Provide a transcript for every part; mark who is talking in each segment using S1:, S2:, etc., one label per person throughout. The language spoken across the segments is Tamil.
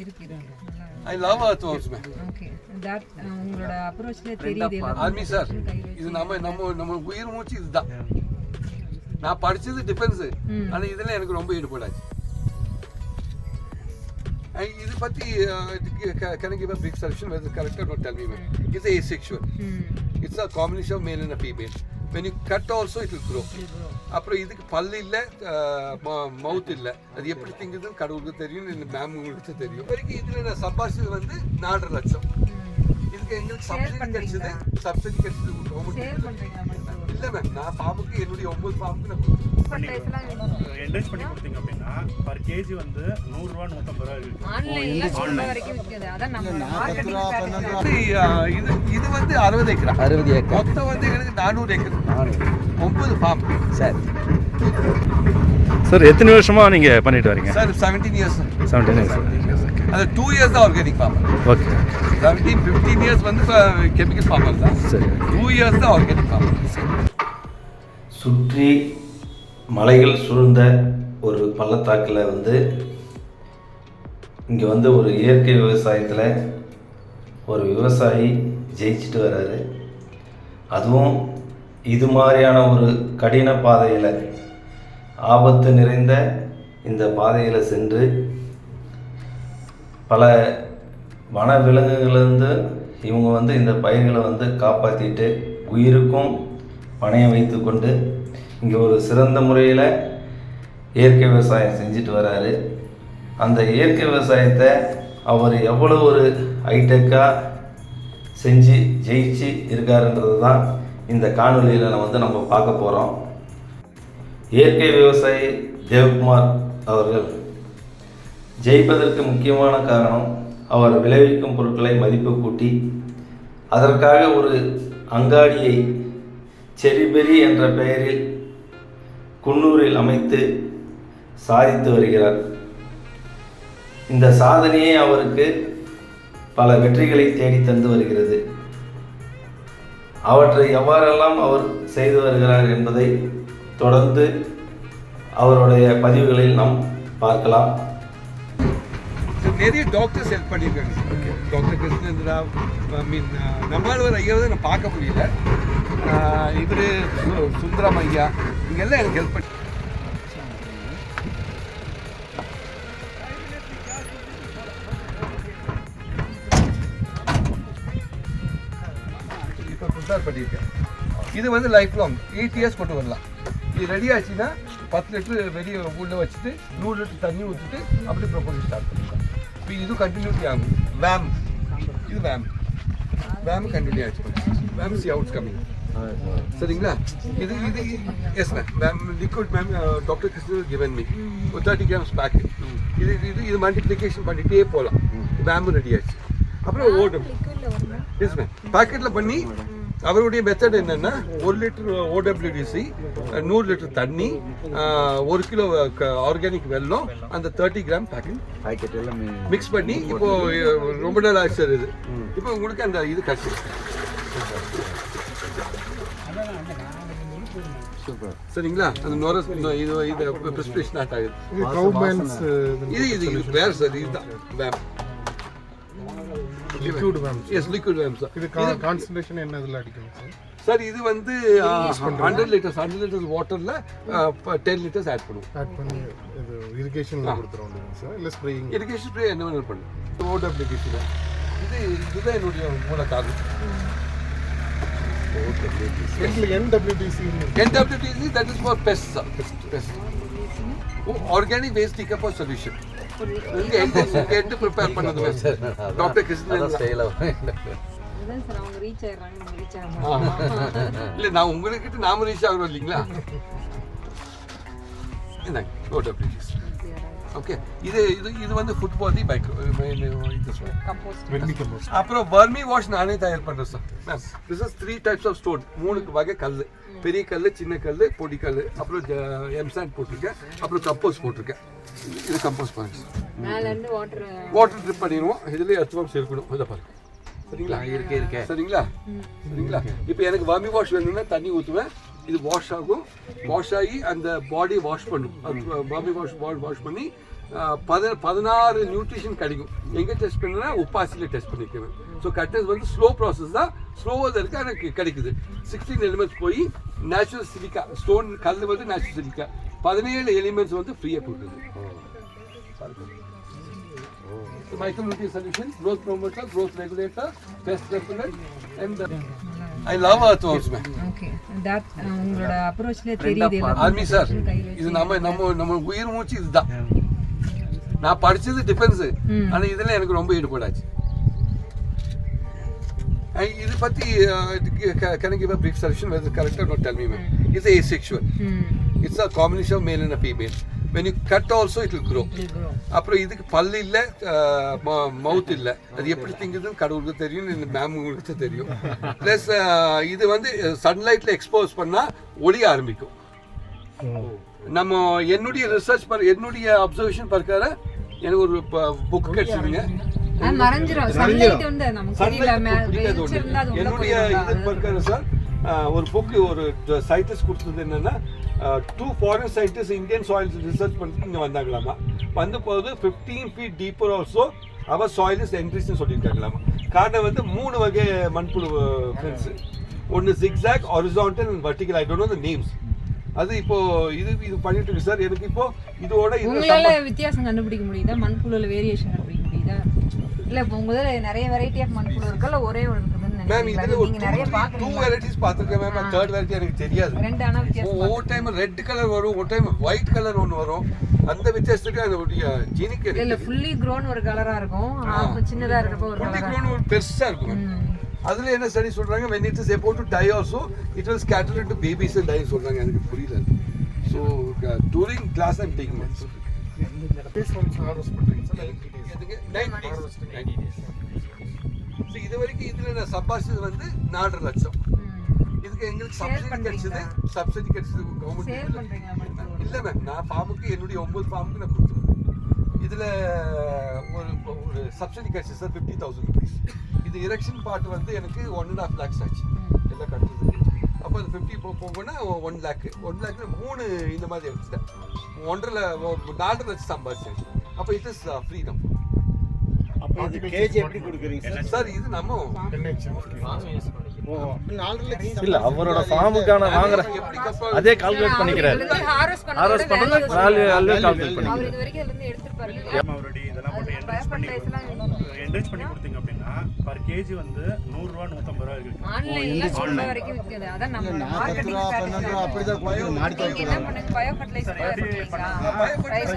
S1: இருக்கு இருக்கு. நல்லா
S2: I love earthworms ma'am
S1: okay that உங்களோட அப்ரோச்ல தெரியுது எல்லாம்
S2: ஆர்மி சார் இது நம்ம நம்ம நம்ம உயிர் மூச்சு இதுதான். நான் படிச்சது டிஃபென்ஸ். ஆனா இதுல எனக்கு ரொம்ப ஈடுபாடாச்சு. இது பத்தி can I give a brief solution whether it's correct or not tell me ma'am. it's asexual.
S1: ம்.
S2: It's a combination of male and when you cut also it will grow. அப்புறம் இதுக்கு பல்லு இல்ல மவுத் இல்ல. அது எப்படி திங்குதுன்னு கடவுளுக்கு தெரியும் இல்லை மேம் உங்களுக்கு தெரியும். வரைக்கும் இதுல நான் சம்பாதிச்சது வந்து நாலரை லட்சம். இதுக்கு எங்களுக்கு சப்சிடி கிடைச்சது. சப்சிடி கிடைச்சது இல்ல மேம் நான் ஃபார்முக்கு என்னுடைய ஒன்பது ஃபார்முக்கு நான்
S3: என்ரேஜ் பண்ணி கொடுத்தீங்க அப்படின்னா பர் கேஜி வந்து நூறுரூவா நூற்றம்பது ரூபா இருக்கு.
S1: ஆன்லைன்ல சொல்ற வரைக்கும் விற்குது அதான் நம்ம மார்க்கெட்டிங் ஸ்ட்ராட்டஜி
S2: இது, ஆஹ், இது இது வந்து அறுபது ஏக்கரா?
S4: அறுபது ஏக்கர்.
S2: மொத்தம் வந்து எனக்கு நானூறு ஏக்கர். ஒன்பது ஃபார்ம்
S4: சார்.
S3: சார் எத்தனை வருஷமா நீங்க பண்ணிட்டு வரீங்க?
S2: Sir seventeen years
S3: seventeen years
S2: அது டூ இயர்ஸ் தான் organic farm
S3: okay
S2: seventeen fifteen years வந்து கெமிக்கல் ஃபார்மர் தான்.
S3: சரி.
S2: டூ இயர்ஸ் தான் ஆர்கானிக் ஃபார்மர்
S5: சுற்றி மலைகள் சூழ்ந்த ஒரு பள்ளத்தாக்கில் வந்து இங்கே வந்து ஒரு இயற்கை விவசாயத்தில் ஒரு விவசாயி ஜெயிச்சிட்டு வர்றாரு அதுவும் இது மாதிரியான ஒரு கடின பாதையில் ஆபத்து நிறைந்த இந்த பாதையில் சென்று பல வனவிலங்குகளிலிருந்து இவங்க வந்து இந்த பயிர்களை வந்து காப்பாற்றிட்டு உயிருக்கும் பணையம் வைத்துக்கொண்டு இங்கே ஒரு சிறந்த முறையில் இயற்கை விவசாயம் செஞ்சுட்டு வராரு. அந்த இயற்கை விவசாயத்தை அவர் எவ்வளோ ஒரு ஹைடெக்காக செஞ்சு ஜெயிச்சு இருக்காருன்றது தான் இந்த காணொலியில் நம்ம வந்து நம்ம பார்க்க போகிறோம் இயற்கை விவசாயி தேவ்குமார் அவர்கள் ஜெயிப்பதற்கு முக்கியமான காரணம் அவர் விளைவிக்கும் பொருட்களை மதிப்பு கூட்டி அதற்காக ஒரு அங்காடியை செரிபெரி என்ற பெயரில் குன்னூரில் அமைத்து சாதித்து வருகிறார். இந்த சாதனையே அவருக்கு பல வெற்றிகளை தேடி தந்து வருகிறது. அவற்றை எவ்வாறெல்லாம் அவர் செய்து வருகிறார் என்பதை தொடர்ந்து அவருடைய பதிவுகளில் நாம் பார்க்கலாம்.
S2: நிறைய டாக்டர்ஸ் ஹெல்ப் பண்ணியிருக்காங்க. Doctor Krishnendra Rao I mean நம்மளால் ஐயா நான் பார்க்க முடியல. இவர் சுந்தரம் ஐயா இங்கெல்லாம் எனக்கு ஹெல்ப் பண்ணி ப்ரிப்பேர் பண்ணியிருக்கேன். இது வந்து லைஃப் லாங் எயிட் இயர்ஸ் கொண்டு வரலாம். இது ரெடி ஆச்சுன்னா பத்து லிட்டர் வெளியே உள்ள வச்சுட்டு நூறு லிட்டர் தண்ணி ஊற்றிட்டு அப்படி ப்ரொபோஸ் ஸ்டார்ட் பண்ணிக்கலாம். இப்போ இது கண்டினியூட்டி ஆகும். வேம் இது வேம் வேம் கண்டினியூ ஆச்சு வேம் சி அவுட்ஸ் கம்மிங் சரிங்களா? இது இது yes ma'am ma'am liquid ma'am doctor Krishnan given me. ஒரு தேர்ட்டி கிராம்ஸ் பேக்கு இது இது இது மல்டிப்ளிகேஷன் பண்ணிகிட்டே போகலாம் வேம்பு ரெடி ஆச்சு. அப்புறம் ஓடும் எஸ் மேம் பாக்கெட்டில் பண்ணி அவருடைய மெத்தட் என்னன்னா ஒரு லிட்டர் ஓடபிள்யூடிசி நூறு லிட்டர் தண்ணி ஒரு கிலோ ஆர்கானிக் வெல்லம் அந்த தேர்ட்டி கிராம் பேக்கெட்
S4: பாக்கெட் எல்லாமே
S2: மிக்ஸ் பண்ணி இப்போ ரொம்ப நாள் ஆச்சு சார் இது. இப்போ உங்களுக்கு அந்த இது கட்சி
S4: சூப்பர்.
S2: சரிங்களா? அந்த நொர இது இது ப்ரிஸ்பிரேஷன் ஆகுது
S6: இது
S2: இது இது இது வேறு சார் இதுதான். Worm
S6: liquid ma'am
S2: yes liquid worm sir
S6: இது கான்சன்ட்ரேஷன் என்ன இதில் அடிக்கணும் சார்
S2: சார் இது வந்து ஹண்ட்ரட் லிட்டர்ஸ் ஹண்ட்ரட் லிட்டர்ஸ் வாட்டரில் டென் லிட்டர்ஸ் ஆட் பண்ணுவோம்.
S6: ஆட் பண்ணி இது இரிகேஷனில் கொடுத்துருவோம் சார் இல்லை ஸ்ப்ரேயிங்
S2: இரிகேஷன் ஸ்ப்ரே என்ன வேணும் பண்ணும் ஓட் அப்ளிகேஷன் இது இதுதான் என்னுடைய மூல காரணம். NWTC that is for pests sir. Pests. Oh, organic waste decomposed solution. இங்க ப்ரிப்பேர் பண்ணது டாக்டர் கிருஷ்ணன்
S1: சார் அவங்க ரீச் ஆயிடுறாங்க நம்ம ரீச் ஆகணும்
S2: இல்ல நான் உங்ககிட்ட நாம ரீச் ஆகிறோம் இல்லைங்களா? இந்தாங்க OWTC ஓகே இது இது இது வந்து ஃபுட் பைக்
S1: கம்போஸ்ட்
S6: வெர்மி கம்போஸ்ட்
S2: அப்புறம் வர்மி வாஷ் நானே தயார் பண்றேன் sir ma'am this is three types of stone மூணு வகை கல் பெரிய கல் சின்ன கல் பொடி கல் அப்புறம் எம்சாண்ட் போட்டிருக்கேன். அப்புறம் கம்போஸ் போட்டிருக்கேன். இது கம்போஸ்
S1: வாட்டர்
S2: வாட்டர் ட்ரிப் பண்ணிடுவோம். இதுலேயே எர்த்வாம்ஸ் இருக்கணும் இதை பாருங்க. சரிங்களா?
S4: இருக்கே இருக்கே.
S2: சரிங்களா? சரிங்களா? இப்போ எனக்கு வர்மி வாஷ் வேணும்னா தண்ணி ஊற்றுவேன் இது வாஷ் ஆகும். வாஷ் ஆகி அந்த பாடி வாஷ் பண்ணும். பாபி வாஷ் பாடி வாஷ் பண்ணி பத பதினாறு நியூட்ரிஷன் கிடைக்கும். எங்கே டெஸ்ட் பண்ணா உப்பாசியில் டெஸ்ட் பண்ணிக்கிறேன் ஸோ கட்டஸ் வந்து ஸ்லோ ப்ராசஸ் தான். ஸ்லோவாக இருக்குது எனக்கு கிடைக்குது. சிக்ஸ்டீன் எலிமெண்ட்ஸ் போய் நேச்சுரல் சிலிக்கா ஸ்டோன் கல் வந்து நேச்சுரல் சிலிக்கா பதினேழு எலிமெண்ட்ஸ் வந்து ஃப்ரீயாக கொடுக்குது. Micronutrient solution growth promoter growth regulator pest repellent, and
S1: okay that உங்களோட அப்ரோச்ல தெரியுது எல்லாம்
S2: ஆர்மி சார் இது நம்ம நம்ம நம்ம உயிர் மூச்சு இதுதான் நான் படிச்சது டிஃபென்ஸ். ஆனா இதுல எனக்கு ரொம்ப ஈடுபாடாச்சு இது பத்தி can I give a brief solution whether correct or not tell me man it's asexual
S1: ம்
S2: it's a combination of male and a cut also it will grow.
S1: Will grow.
S2: அப்புறம் இதுக்கு பல்லு இல்ல மவுத் இல்ல. அது எப்படி திங்குதுன்னு கடவுளுக்கு தெரியும் இந்த மேம் உங்களுக்கு தெரியும் ப்ளஸ் இது வந்து சன்லைட்ல எக்ஸ்போஸ் பண்ணா ஒளிய ஆரம்பிக்கும். நம்ம என்னுடைய ரிசர்ச் என்னுடைய அப்சர்வேஷன் பார்க்கார எனக்கு ஒரு புக் கிடைச்சிருங்க என்னுடைய இது பார்க்கார சார் ஒரு புக் ஒரு சயின்டிஸ்ட் கொடுத்தது என்னன்னா two foreign scientist Indian soil research பண்ணிட்டு இங்கே வந்தாங்களாமா? வந்த போது fifteen feet deeper also our soil is என்ட்ரிஸ்னு சொல்லியிருக்காங்களாமா? காரணம் வந்து மூணு வகை மண்புழு ஃப்ரெண்ட்ஸ் ஒன்று zigzag horizontal and vertical I don't know the names அது இப்போ இது இது பண்ணிட்டு இருக்கு சார் எனக்கு இப்போ இதோட இது
S1: உங்களால வித்தியாசம் கண்டுபிடிக்க முடியுதா? மண்புழுல வேரியேஷன் கண்டுபிடிக்க முடியுதா? இல்ல உங்க நிறைய வெரைட்டி ஆஃப் மண்புழு இருக்குல்ல ஒரே ஒரு
S2: மேம்? இதுல ஒரு டூ வெரைட்டிஸ் பார்த்துருக்கேன் மேம் தேர்ட் வெரைட்டி எனக்கு தெரியாது. ஒவ்வொரு டைம் ரெட் கலர் வரும் ஒரு டைம் ஒயிட் கலர் ஒன்று வரும். அந்த வித்தியாசத்துக்கு அதோடைய ஜீனிக்கு
S1: இல்ல ஃபுல்லி க்ரோன் ஒரு கலரா இருக்கும். சின்னதா இருக்கப்போ ஒரு
S2: ஃபுல்லி
S1: கலரா
S2: க்ரோன் ஒரு பெருசா இருக்கும் அதுல என்ன ஸ்டடி சொல்றாங்க? When it is about to die also it will scatter into babies and die சொல்றாங்க. எனக்கு புரியல. So during class and taking
S6: harvest பண்றீங்க சார் நைன்டி டேஸ்
S2: இது வரைக்கும் இதுல நான் சம்பாதிச்சது வந்து நாலரை லட்சம். இதுக்கு எங்களுக்கு சப்சிடி கிடைச்சது? சப்சிடி கிடைச்சது கவர்மெண்ட் இல்ல மேம் நான் ஃபார்முக்கு என்னுடைய ஒன்பது ஃபார்முக்கு நான் கொடுத்துருவேன். இதுல ஒரு ஒரு சப்சிடி கிடைச்சு சார் ஃபிஃப்டி தௌசண்ட் ருபீஸ் இது எரெக்ஷன் பார்ட் வந்து எனக்கு ஒன் அண்ட் ஹாஃப் லேக்ஸ் ஆச்சு. எல்லாம் கட்டுறதுக்கு. அப்போ அது ஃபிஃப்டி போகணும்னா ஒன் லேக் ஒன் லேக்ல மூணு இந்த மாதிரி எடுத்துட்டேன். ஒன்றரை நாலரை லட்சம் சம்பாதிச்சேன் அப்போ it is freedom
S4: sir
S2: sir இது நம்ம
S5: இல்ல அவரோட ஃபார்முக்கான வாங்குற அதே கால்குலேட் பண்ணிக்கிறாரு
S1: ஹார்வெஸ்ட்
S5: ஹார்வெஸ்ட் பண்றது வேல்யூ வேல்யூ கால்குலேட் பண்ணி
S1: அவர் இது வரைக்கும் அதுல இருந்து எடுத்துப்பாரு
S3: அவருடைய இதெல்லாம் போட்டு என்ரிச் பண்ணி என்ரிச் பண்ணி கொடுத்தீங்க கேஜி வந்து நூறுரூவா நூற்றம்பது ரூபா இருக்கு
S1: ஆன்லைன்ல சொல்ற வரைக்கும் விக்குது அதான் நம்ம மார்க்கெட்டிங்
S4: அப்படிதான் கொடுக்குறோம் மாடி
S1: நீங்க என்ன பண்ணுங்க. Bio fertiliser rice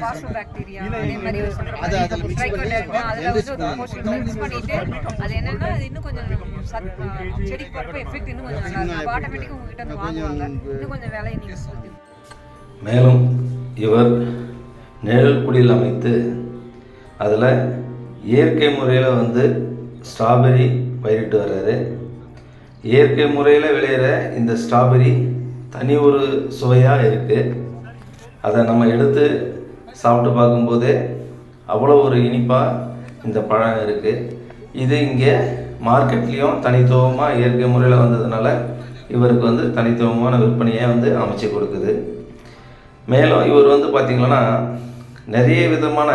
S1: phospho bacteria அதே மாதிரி ஒரு சொல்ற
S4: அது
S1: மாதிரி
S4: அதுல
S1: வந்து ஒரு போர்ஷன் மிக்ஸ் பண்ணிட்டு அது என்னன்னா அது இன்னும் கொஞ்சம் செடிக்கு போறப்ப எஃபெக்ட் இன்னும் கொஞ்சம் நல்லா இருக்கும். ஆட்டோமேட்டிக்கா உங்ககிட்ட வந்து வாங்குவாங்க. இன்னும் கொஞ்சம் வேலையை நீங்க
S5: மேலும் இவர் நிழல் குடில் அமைத்து அதில் இயற்கை முறையில் வந்து ஸ்ட்ராபெரி பயிரிட்டு வர்றாரு. இயற்கை முறையில் விளையிற இந்த ஸ்ட்ராபெரி தனி ஒரு சுவையாக இருக்குது அதை நம்ம எடுத்து சாப்பிட்டு பார்க்கும்போதே அவ்வளோ ஒரு இனிப்பாக இந்த பழம் இருக்குது இது இங்கே மார்க்கெட்லேயும் தனித்துவமாக இயற்கை முறையில் வந்ததுனால இவருக்கு வந்து தனித்துவமான விற்பனையை வந்து அமைச்சு கொடுக்குது. மேலும் இவர் வந்து பார்த்திங்கன்னா நிறைய விதமான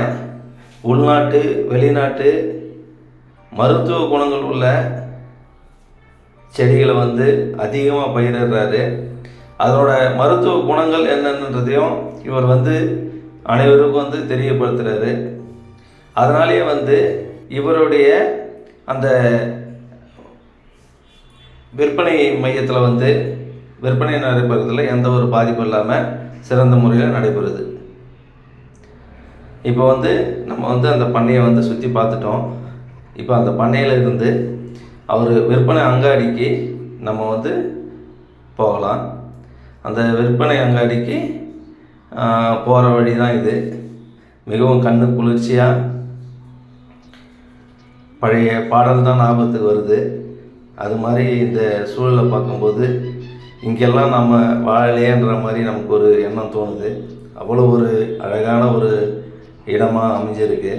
S5: உள்நாட்டு வெளிநாட்டு மருத்துவ குணங்கள் உள்ள செடிகளை வந்து அதிகமாக பயிரிடுறாரு. அதனோட மருத்துவ குணங்கள் என்னன்றதையும் இவர் வந்து அனைவருக்கும் வந்து தெரியப்படுத்துகிறாரு அதனாலேயே வந்து இவருடைய அந்த விற்பனை மையத்தில் வந்து விற்பனை நடைபெறதில் எந்த ஒரு பாதிப்பும் இல்லாமல் சிறந்த முறையில் நடைபெறுது. இப்போ வந்து நம்ம வந்து அந்த பண்ணையை வந்து சுற்றி பார்த்துட்டோம். இப்போ அந்த பண்ணையில் இருந்து அவர் விற்பனை அங்காடிக்கு நம்ம வந்து போகலாம். அந்த விற்பனை அங்காடிக்கு போகிற வழி தான் இது. மிகவும் கண்ணு குளிர்ச்சியாக பழைய பாடல் தான் ஞாபகத்துக்கு வருது. அது மாதிரி இந்த சூழலை பார்க்கும்போது இங்கெல்லாம் நம்ம வாழலையேன்ற மாதிரி நமக்கு ஒரு எண்ணம் தோணுது. அவ்வளோ ஒரு அழகான ஒரு இடமாக அமைஞ்சிருக்கு.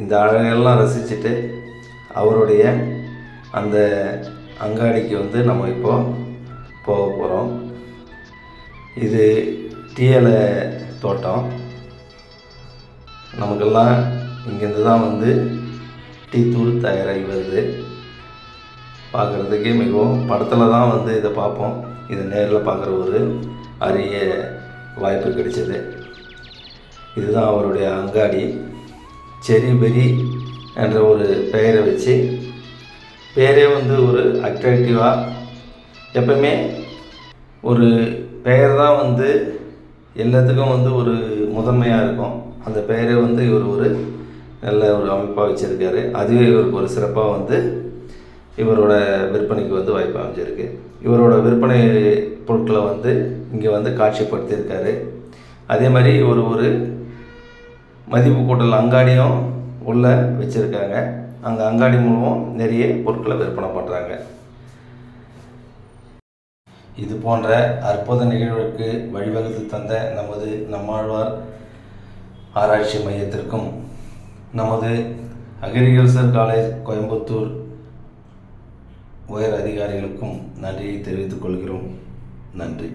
S5: இந்த அழகெல்லாம் ரசிச்சுட்டு அவருடைய அந்த அங்காடிக்கு வந்து நம்ம இப்போ போக போகிறோம் இது டீயலை தோட்டம். நமக்கெல்லாம் இங்கேருந்து தான் வந்து டீ தூள் தயாராகி வருது பார்க்குறதுக்கே மிகவும் படத்தில் தான் வந்து இதை பார்ப்போம். இது நேரில் பார்க்குற ஒரு அரிய வாய்ப்பு கிடைச்சது. இதுதான் அவருடைய அங்காடி. செரிபெரி என்ற ஒரு பெயரை வச்சு பேரே வந்து ஒரு அட்ராக்டிவாக எப்பவுமே ஒரு பெயர் தான் வந்து எல்லாத்துக்கும் வந்து ஒரு முதன்மையாக இருக்கும். அந்த பெயரை வந்து இவர் ஒரு நல்ல ஒரு அமைப்பாக வச்சுருக்காரு. அதுவே இவருக்கு ஒரு சிறப்பாக வந்து இவரோட விற்பனைக்கு வந்து வாய்ப்பு அமைஞ்சிருக்கு. இவரோட விற்பனை பொருட்களை வந்து இங்கே வந்து காட்சிப்படுத்தியிருக்காரு. அதே மாதிரி இவர் ஒரு மதிப்பு கூட்டல் அங்காடியும் உள்ளே வச்சுருக்காங்க. அங்கே அங்காடி மூலமும் நிறைய பொருட்களை விற்பனை பண்ணுறாங்க இது போன்ற அற்புத நிகழ்வுக்கு வழிவகுத்து தந்த நமது நம்மாழ்வார் ஆராய்ச்சி மையத்திற்கும் நமது அக்ரிகல்ச்சர் காலேஜ் கோயம்புத்தூர் உயர் அதிகாரிகளுக்கும் நன்றியை தெரிவித்துக் கொள்கிறோம். நன்றி.